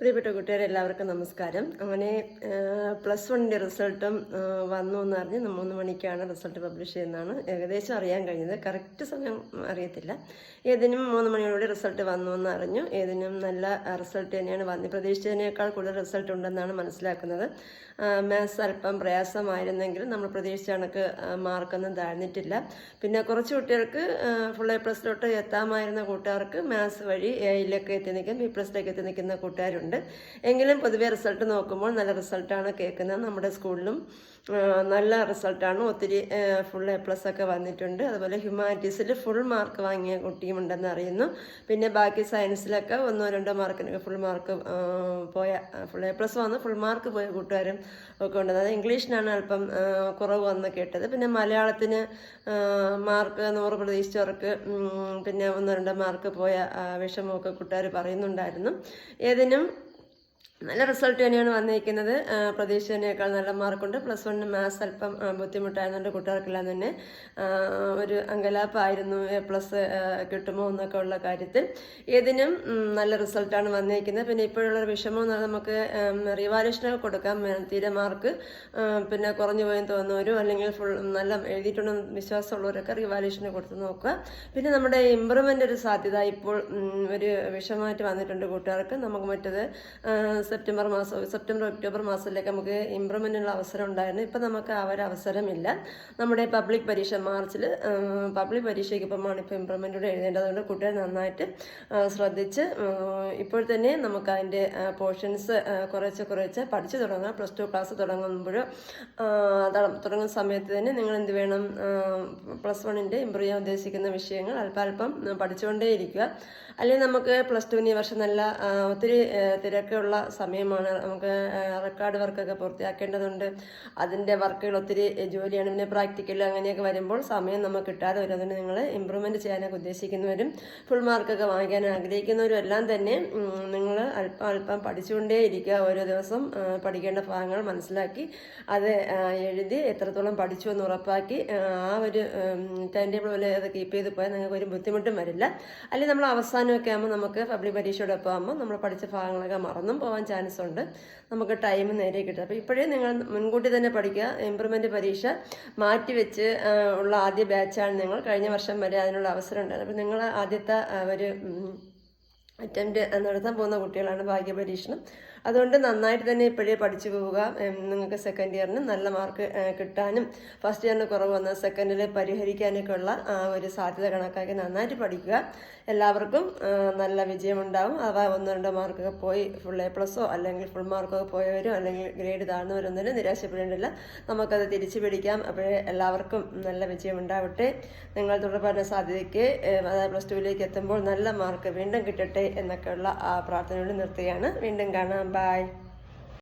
പ്രിയപ്പെട്ട കൂട്ടുകാരെ എല്ലാവർക്കും നമസ്കാരം. അങ്ങനെ പ്ലസ് വണ്ണിന്റെ റിസൾട്ടും വന്നു എന്ന് അറിഞ്ഞ് മൂന്ന് മണിക്കാണ് റിസൾട്ട് പബ്ലിഷ് ചെയ്യുന്നതാണ്. ഏകദേശം അറിയാൻ കഴിഞ്ഞത്. കറക്റ്റ് സമയം അറിയത്തില്ല. ഏതിനും മൂന്ന് മണിയോടെ റിസൾട്ട് വന്നു എന്ന് അറിഞ്ഞു. ഏതിനും നല്ല റിസൾട്ട് തന്നെയാണ് വന്ന്. പ്രതീക്ഷിച്ചതിനേക്കാൾ കൂടുതൽ റിസൾട്ട് ഉണ്ടെന്നാണ് മനസ്സിലാക്കുന്നത്. മാത്സ് അല്പം പ്രയാസമായിരുന്നെങ്കിലും നമ്മൾ പ്രതീക്ഷിച്ച കണക്ക് മാർക്കൊന്നും താഴ്ന്നിട്ടില്ല. പിന്നെ കുറച്ച് കുട്ടികൾക്ക് ഫുൾ എ പ്ലസിലോട്ട് എത്താമായിരുന്ന കൂട്ടുകാർക്ക് മാത്സ് വഴി എയിലൊക്കെ എത്തി നിൽക്കും. ബി പ്ലസിലേക്ക് എത്തി നിൽക്കുന്ന കൂട്ടുകാരുണ്ട്. എങ്കിലും പൊതുവെ റിസൾട്ട് നോക്കുമ്പോൾ നല്ല റിസൾട്ടാണ് കേൾക്കുന്നത്. നമ്മുടെ സ്കൂളിലും നല്ല റിസൾട്ടാണ്. ഒത്തിരി ഫുൾ എ പ്ലസ് ഒക്കെ വന്നിട്ടുണ്ട്. അതുപോലെ ഹ്യൂമാനിറ്റീസിൽ ഫുൾ മാർക്ക് വാങ്ങിയ കുട്ടിയും ഉണ്ടെന്ന് അറിയുന്നു. പിന്നെ ബാക്കി സയൻസിലൊക്കെ ഒന്നോ രണ്ടോ മാർക്കിന് ഫുൾ മാർക്ക് പോയ ഫുൾ എ പ്ലസ് വന്ന് ഫുൾ മാർക്ക് പോയ കൂട്ടുകാരും ഒക്കെ ഉണ്ട്. അതായത് ഇംഗ്ലീഷിനാണ് അല്പം കുറവ് വന്ന് കേട്ടത്. പിന്നെ മലയാളത്തിന് മാർക്ക് നൂറ് പ്രതീക്ഷിച്ചവർക്ക് പിന്നെ ഒന്നോ രണ്ടോ മാർക്ക് പോയ വിഷമമൊക്കെ കൂട്ടുകാർ പറയുന്നുണ്ടായിരുന്നു. ഏതിനും നല്ല റിസൾട്ട് തന്നെയാണ് വന്നിരിക്കുന്നത്. പ്രതീക്ഷിച്ചതിനേക്കാൾ നല്ല മാർക്കുണ്ട് പ്ലസ് വണ്ണിന് മാത്സ് അല്പം ബുദ്ധിമുട്ടായിരുന്നുണ്ട് കുട്ടികൾക്കെല്ലാം തന്നെ ഒരു അങ്കലാപ്പായിരുന്നു എ പ്ലസ് കിട്ടുമോ എന്നൊക്കെ ഉള്ള കാര്യത്തിൽ. ഏതിനും ഉം, നല്ല റിസൾട്ടാണ് വന്നിരിക്കുന്നത്. പിന്നെ ഇപ്പോഴുള്ള വിഷമം എന്ന് നമുക്ക് റിവാലേഷനൊക്കെ കൊടുക്കാം തീരെ മാർക്ക് പിന്നെ കുറഞ്ഞു പോയെന്ന് തോന്നുന്നവരും അല്ലെങ്കിൽ ഫുൾ നല്ല എഴുതിയിട്ടുണ്ടെന്ന് വിശ്വാസമുള്ളവരൊക്കെ റിവാലേഷന് കൊടുത്ത് നോക്കുക. പിന്നെ നമ്മുടെ ഇമ്പ്രൂവ്മെന്റ് ഒരു സാധ്യത ഇപ്പോൾ ഒരു വിഷമമായിട്ട് വന്നിട്ടുണ്ട് കൂട്ടുകാർക്ക് നമുക്ക് മറ്റത് സെപ്റ്റംബർ മാസം സെപ്റ്റംബർ ഒക്ടോബർ മാസത്തിലേക്ക് നമുക്ക് ഇമ്പ്രൂവ്മെന്റിനുള്ള അവസരം ഉണ്ടായിരുന്നു. ഇപ്പം നമുക്ക് ആ ഒരു അവസരമില്ല. നമ്മുടെ പബ്ലിക് പരീക്ഷ മാർച്ചിൽ പബ്ലിക് പരീക്ഷയ്ക്ക് ഇപ്പമാണ് ഇപ്പോൾ ഇമ്പ്രൂവ്മെന്റോടെ എഴുതേണ്ടത്. അതുകൊണ്ട് കുട്ടികൾ നന്നായിട്ട് ശ്രദ്ധിച്ച് ഇപ്പോൾ തന്നെ നമുക്ക് അതിന്റെ പോർഷൻസ് കുറച്ച് കുറച്ച് പഠിച്ചു തുടങ്ങാം. പ്ലസ് ടു ക്ലാസ് തുടങ്ങുമ്പോൾ തുടങ്ങുന്ന സമയത്ത് തന്നെ നിങ്ങൾ എന്ത് വേണം പ്ലസ് വണ്ണിന്റെ ഇമ്പ്രൂവ് ചെയ്യാൻ ഉദ്ദേശിക്കുന്ന വിഷയങ്ങൾ അല്പാൽപ്പം പഠിച്ചുകൊണ്ടേയിരിക്കുക പഠിച്ചുകൊണ്ടേ ഇരിക്കുക അല്ലെങ്കിൽ നമുക്ക് പ്ലസ് ടുവിന് ഈ വർഷം നല്ല ഒത്തിരി തിരക്കുള്ള സമയമാണ് നമുക്ക് റെക്കോർഡ് വർക്കൊക്കെ പൂർത്തിയാക്കേണ്ടതുണ്ട്. അതിന്റെ വർക്കുകൾ ഒത്തിരി ജോലിയാണ്. പിന്നെ പ്രാക്ടിക്കൽ അങ്ങനെയൊക്കെ വരുമ്പോൾ സമയം നമുക്ക് കിട്ടാതെ വരും. അതുകൊണ്ട് നിങ്ങൾ ഇമ്പ്രൂവ്മെന്റ് ചെയ്യാനൊക്കെ ഉദ്ദേശിക്കുന്നവരും ഫുൾ മാർക്കൊക്കെ വാങ്ങിക്കാൻ ആഗ്രഹിക്കുന്നവരും എല്ലാം തന്നെ നിങ്ങൾ അല്പം അല്പം പഠിച്ചുകൊണ്ടേ ഇരിക്കുക. ഓരോ ദിവസം പഠിക്കേണ്ട ഭാഗങ്ങൾ മനസ്സിലാക്കി അത് എഴുതി എത്രത്തോളം പഠിച്ചു എന്ന് ഉറപ്പാക്കി ആ, ഒരു ടൈം ടേബിൾ പോലെ അത് കീപ്പ് ചെയ്ത് പോയാൽ നിങ്ങൾക്ക് ഒരു ബുദ്ധിമുട്ടും വരില്ല. അല്ലെങ്കിൽ നമ്മൾ അവസാനമൊക്കെ ആകുമ്പോൾ നമുക്ക് പബ്ലിക് പരീക്ഷയോടൊപ്പം ആകുമ്പോൾ നമ്മൾ പഠിച്ച ഭാഗങ്ങളൊക്കെ മറന്നും പോകാൻ ചാൻസ് ഉണ്ട് നമുക്ക് ടൈം നേരെ കിട്ടും. അപ്പോൾ ഇപ്പോഴേ നിങ്ങൾ മുൻകൂട്ടി തന്നെ പഠിക്കുക. ഇമ്പ്രൂവ്മെന്റ് പരീക്ഷ മാറ്റിവെച്ച് ഉള്ള ആദ്യ ബാച്ചാണ് നിങ്ങൾ. കഴിഞ്ഞ വർഷം വരെ അതിനുള്ള അവസരം ഉണ്ടായിരുന്നു. അപ്പോൾ നിങ്ങൾ ആദ്യത്തെ ഒരു അറ്റംപ്റ്റ് നടത്താൻ പോകുന്ന കുട്ടികളാണ് ഭാഗ്യ പരീക്ഷണം അതുകൊണ്ട് നന്നായിട്ട് തന്നെ ഇപ്പോഴേ പഠിച്ചു പോവുക. നിങ്ങൾക്ക് സെക്കൻഡ് ഇയറിന് നല്ല മാർക്ക് കിട്ടാനും ഫസ്റ്റ് ഇയറിന് കുറവ് വന്ന സെക്കൻഡിൽ പരിഹരിക്കാനൊക്കെ ഉള്ള ആ, ഒരു സാധ്യത കണക്കാക്കി നന്നായിട്ട് പഠിക്കുക. എല്ലാവർക്കും നല്ല വിജയമുണ്ടാവും. അവ ഒന്നോ രണ്ടോ മാർക്കൊക്കെ പോയി ഫുൾ എ പ്ലസോ അല്ലെങ്കിൽ ഫുൾ മാർക്കൊക്കെ പോയവരും അല്ലെങ്കിൽ ഗ്രേഡ് താഴ്ന്നവരൊന്നും നിരാശപ്പെടേണ്ടില്ല നമുക്കത് തിരിച്ചു പിടിക്കാം. അപ്പോഴേ എല്ലാവർക്കും നല്ല വിജയം ഉണ്ടാവട്ടെ. നിങ്ങൾ തുടർപഠന സാധ്യതയ്ക്ക് അതായത് പ്ലസ് ടുവിലേക്ക് എത്തുമ്പോൾ നല്ല മാർക്ക് വീണ്ടും കിട്ടട്ടെ എന്നൊക്കെയുള്ള പ്രാർത്ഥനയോട് നിർത്തുകയാണ്. വീണ്ടും കാണാം. ബായ്